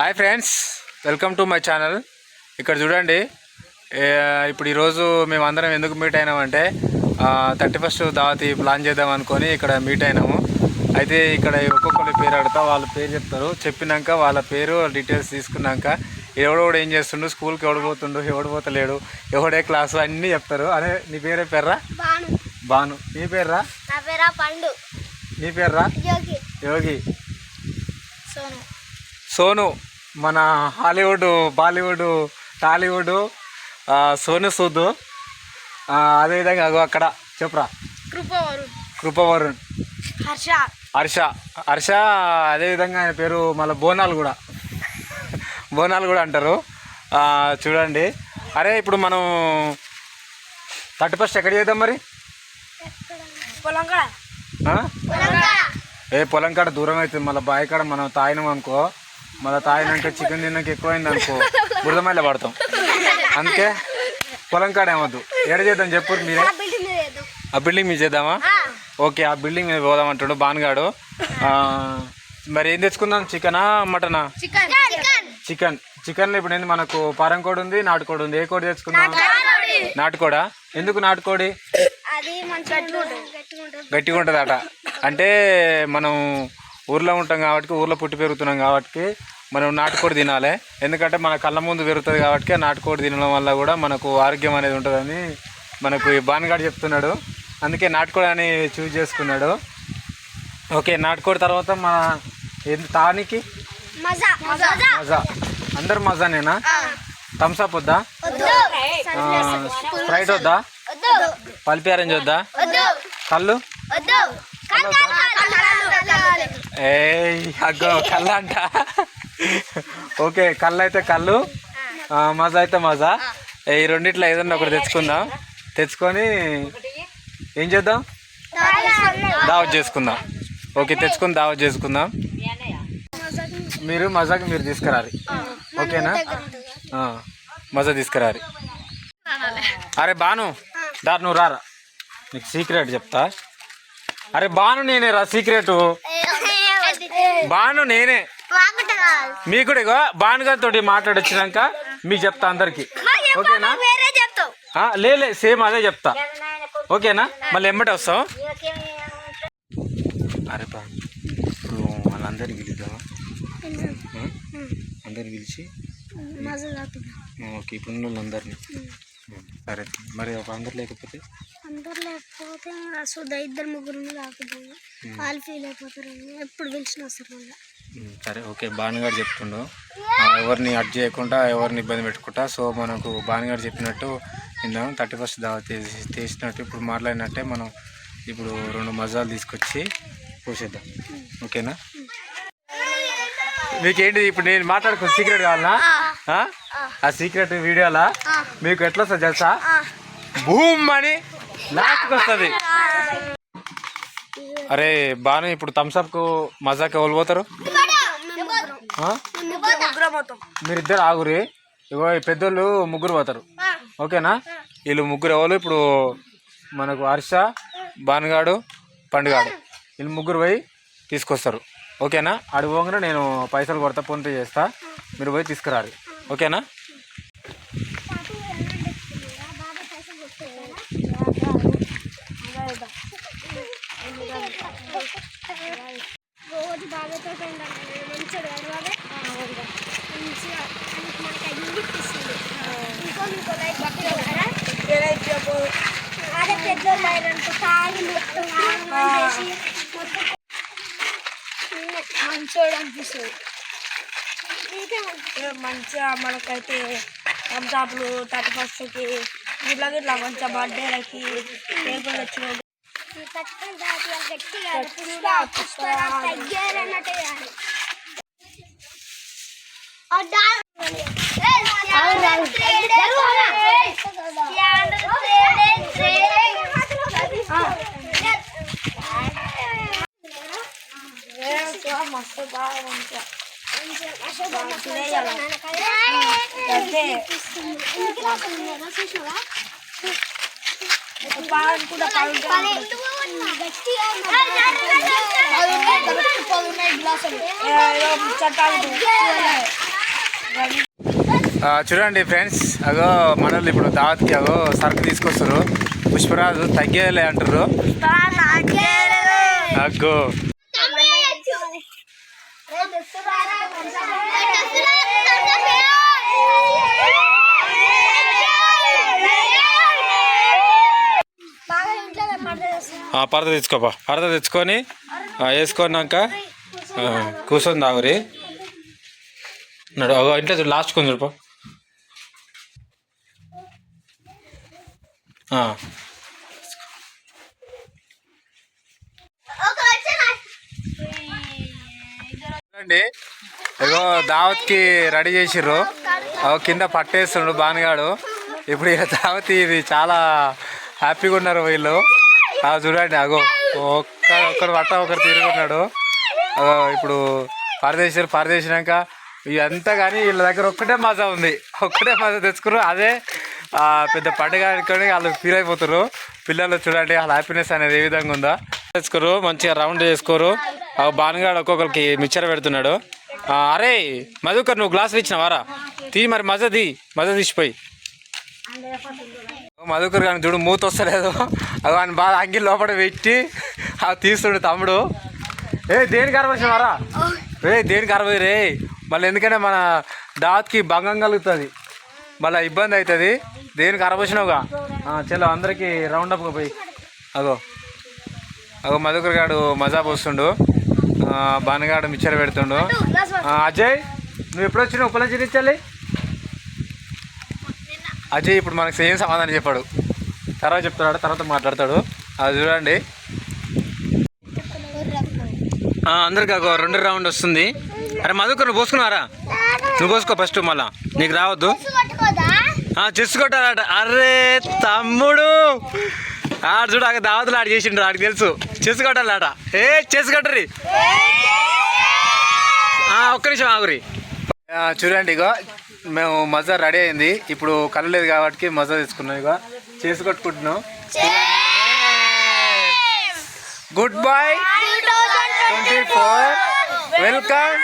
Hi friends welcome to my channel. ఇక్కడ చూడండి ఇప్పుడు ఈరోజు మేము అందరం ఎందుకు మీట్ అయినామంటే థర్టీ ఫస్ట్ దావతి ప్లాన్ చేద్దాం అనుకొని ఇక్కడ మీట్ అయినాము. అయితే ఇక్కడ ఒక్కొక్కరి పేరు అడుగుతా వాళ్ళ పేరు చెప్తారు. చెప్పినాక వాళ్ళ పేరు డీటెయిల్స్ తీసుకున్నాక ఎవడోడు ఏం చేస్తుండు స్కూల్కి ఎవడు పోతుండు ఎవడు పోతలేడు ఎవడే క్లాసు అన్నీ చెప్తారు. అదే నీ పేరే పేర్రా? బాను. నీ పేర్రా? పండు. నీ పేర్రా? యోగి. యోగి. సోను. సోను. మన Hollywood Bollywood Tollywood Sonu Sood. అదేవిధంగా అగో అక్కడ చెప్పురా. కృప వరుణ్. కృపవరుణ్ హర్ష. హర్ష. హర్ష అదేవిధంగా ఆయన పేరు మళ్ళీ బోనాలు కూడా. బోనాలు కూడా అంటారు. చూడండి. అరే ఇప్పుడు మనం థర్టీ ఫస్ట్ ఎక్కడ చేద్దాం మరి? ఏ పొలం కాడ దూరం అవుతుంది. మళ్ళీ బావి కాడ మనం తాగినాం అనుకో. మళ్ళీ తాగినాక చికెన్ తిన్నాక ఎక్కువైంది అనుకో బురదమైల పడతాం అందుకే పొలం కాడ ఏమొద్దు. ఎడ చేద్దాం చెప్పు మీరే. ఆ బిల్డింగ్ మీద చేద్దామా? ఓకే ఆ బిల్డింగ్ మీద పోదాం అంటుండు బాన్గాడు. ఆ, మరి ఏం తెచ్చుకుందాం? చికెనా మటనా? చికెన్. చికెన్. ఇప్పుడు ఏంది మనకు పారం కోడి ఉంది నాటుకోడి ఉంది. ఏ కోడి తెచ్చుకుందాం? నాటుకోడా. ఎందుకు నాటుకోడి? గట్టిగా ఉంటుంది. గట్టిగా ఉంటుందట అంటే మనం ఊర్లో ఉంటాం కాబట్టి ఊర్లో పుట్టి పెరుగుతున్నాం కాబట్టి మనం నాటుకోడి తినాలి. ఎందుకంటే మన కళ్ళ ముందు పెరుగుతుంది కాబట్టి నాటుకోడి తినడం వల్ల కూడా మనకు ఆరోగ్యం అనేది ఉంటుందని మనకు ఈ బాన్గాడు చెప్తున్నాడు. అందుకే నాటుకోడి అని చూజ్ చేసుకున్నాడు. ఓకే నాటుకోడి తర్వాత మన ఏంది తానికి? మజా. మజా. మజా. అందరు మజానేనా? థమ్స్అప్ వద్దా? స్ప్రైట్ వద్దా? పల్పి ఆరెంజ్ వద్దా? కళ్ళు? ఏ అగ్గో కళ్ళు అంట ఓకే కళ్ళు. అయితే కళ్ళు మజా. అయితే మజా ఈ రెండిట్లో ఏదన్నా ఒకటి తెచ్చుకుందాం. తెచ్చుకొని ఏం చేద్దాం? దావత్ చేసుకుందాం. ఓకే తెచ్చుకొని దావత్ చేసుకుందాం. మీరు మజాకి మీరు తీసుకురాలి ఓకేనా? మజా తీసుకురారి. అరే బాను. దారి నువ్వు రారా. నీకు సీక్రెట్ చెప్తా. అరే బాను నేనే రా సీక్రెట్. బాను నేనే. మీకు కూడా ఇగో బానుగారితో మాట్లాడొచ్చినాక మీకు చెప్తా అందరికి. ఓకేనా? వేరే చెప్తావు. ఆ, లే లే సేమ్ అదే చెప్తా. ఓకేనా? మళ్ళీ ఎంబటి వస్తాం అరే బా ఇప్పుడు వాళ్ళందరినీ పిలుద్దామా? అందరిని పిలిచి? ఓకే ఇప్పుడు ఉన్న వాళ్ళందరినీ సరే మరి ఒక అందరు లేకపోతే? అందరు లేకపోతే సుధా ఇద్దరు ముగ్గురు తాగుతాం వాళ్ళు ఫీల్ అయిపోతారు. ఎప్పుడు పిలిచిన వస్తారు మళ్ళీ సరే ఓకే భానుగారు చెప్తుండు. ఎవరిని అడ్ చేయకుండా ఎవరిని ఇబ్బంది పెట్టుకుంటా సో మనకు భానుగారు చెప్పినట్టు ఇందాం థర్టీ ఫస్ట్ దావా తీసి తీసినట్టు ఇప్పుడు మాట్లాడినట్టే మనం ఇప్పుడు రెండు మజాలు తీసుకొచ్చి పోసేద్దాం. ఓకేనా? మీకేంటి ఇప్పుడు నేను మాట్లాడుకో సీక్రెట్ కావాలనా? ఆ? సీక్రెట్ వీడియోలా మీకు ఎట్లా వస్తుంది తెలుసా? భూమ్ అని లాస్ట్కి వస్తుంది. అరే బాను ఇప్పుడు థమ్స్అప్కు మజాకి ఎవరు పోతారు? మీరిద్దరు ఆగురి. ఇగో పెద్దోళ్ళు ముగ్గురు పోతారు. ఓకేనా? వీళ్ళు ముగ్గురు ఎవరు? ఇప్పుడు మనకు హర్ష బానుగాడు పండుగాడు. వీళ్ళు ముగ్గురు పోయి తీసుకొస్తారు. ఓకేనా? అడి పోగానే నేను పైసలు కొడతా ఫోన్పే చేస్తా. మీరు పోయి తీసుకురారు. ఓకేనా? రోజు బాబాయ్తో మంచిగా గడవాలి మంచిగా మనకి అయ్యి ఇప్పిస్తుంది ఇంకో ఇంకో అదే పెద్దోళ్ళు అయ్యారనుకో తాగి మొత్తం మొత్తం మంచోడు అనిపిస్తుంది. మంచిగా మనకైతే రంజాపులు థర్టీ ఫస్ట్కి ఇట్లా ఇట్లా మంచిగా బర్త్డేలకి కేకులు తెచ్చుకో ఖచ్చితంగా దాటి గట్టిగా పుష్ప పుష్ప తగ్గారన్నట్టు కాదు మస్తు బాగా మంచిగా. పాలు కూడా పాలు చూడండి ఫ్రెండ్స్ అగో మనల్ని ఇప్పుడు దావత్కి అగో సరుకు తీసుకొస్తారు పుష్పరాజు తగ్గేలే అంటారు అగ్గో బాగా ఇంట్లో పడతా చేస్తాను ఆ, పరద తెచ్చుకోపా పరద తెచ్చుకొని వేసుకున్నాక కూర్చొని తాగురి. ఇంట్లో చూడు లాస్ట్ కొంచెం చూడు చూడండి. ఇగో దావత్కి రెడీ చేసిర్రు. కింద పట్టేస్తుండు బానిగాడు. ఇప్పుడు ఇక దావత్ ఇది చాలా హ్యాపీగా ఉన్నారు వీళ్ళు. చూడండి అగో. ఒక్క ఒక్కడు పట్ట ఒకరు తిరుగున్నాడు ఇప్పుడు పరదేశారు పరదేశినాక ఇదంతా కానీ వీళ్ళ దగ్గర ఒక్కటే మజా ఉంది. ఒక్కటే మజా తెచ్చుకున్నారు. అదే పెద్ద పండుగ అనుకొని వాళ్ళు ఫీల్ అయిపోతున్నారు పిల్లలు చూడండి వాళ్ళ హ్యాపీనెస్ అనేది ఏ విధంగా ఉందో. చేసుకోరు మంచిగా రౌండ్ చేసుకోరు ఆ బానుగాడు ఒక్కొక్కరికి మిక్చర్ పెడుతున్నాడు. అరే మధుకర్ నువ్వు గ్లాసులు ఇచ్చినావారా తీ మరి మజ తీ. మజ తీసిపోయి. మధుకర్ కానీ చూడు మూత వస్తలేదు. అవి ఆయన బాగా అంగి లోపల పెట్టి అవి తీస్తుండు తమ్ముడు. ఏ దేనికి అరవచ్చినవారా రే. దేనికి అరవై రే? మళ్ళీ ఎందుకంటే మన దాత్కి భంగం కలుగుతుంది. మళ్ళీ ఇబ్బంది అవుతుంది దేనికి అరవచ్చినావుగా చలో అందరికీ రౌండప్గా పోయి. అగో. అగో మధుకర్ గాడు మజా పోస్తుండు బానగాడు మిచ్చర్ పెడుతుండు. అజయ్ నువ్వు ఎప్పుడు వచ్చినావు? ఉప్పలం చూపించాలి అజయ్ ఇప్పుడు మనకు సేమ్ సమాధానం చెప్పాడు? తర్వాత చెప్తాడు తర్వాత మాట్లాడతాడు. అది చూడండి. అందరికి ఒక రెండు రౌండ్ వస్తుంది. అరే మధుకర్ నువ్వు పోసుకున్నారా? నువ్వు పోసుకో ఫస్ట్ మళ్ళా. నీకు రావద్దు. చెస్ కొట్టారట అరే తమ్ముడు! ఆడు చూడు అక్కడ దావతులు ఆడు చేసిండ్రు ఆడికి తెలుసు. చెస్ కొట్టాలట. ఏ చెస్ కొట్టరి. ఆ, ఒక్క నిమిషం ఆగురి. చూడండి ఇగో మేము మజా రెడీ అయింది. ఇప్పుడు కళ్ళు లేదు కాబట్టి మజా తెచ్చుకున్నాం ఇక చేసి కొట్టుకుంటున్నాం. Good bye twenty four. Welcome.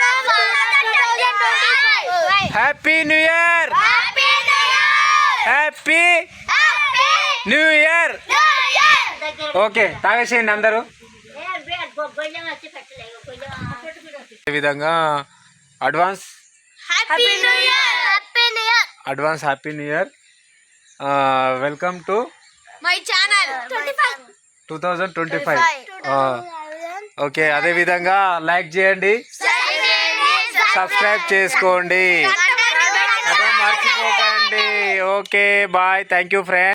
Happy new year. Happy new year. Okay తాగేసేయండి అందరూ. ఈ విధంగా advance advance happy new year welcome to my channel two thousand twenty five okay అదే విధంగా లైక్ చేయండి. సబ్స్క్రైబ్ చేసుకోండి. అదే మర్చిపోకండి. Okay bye thank you friend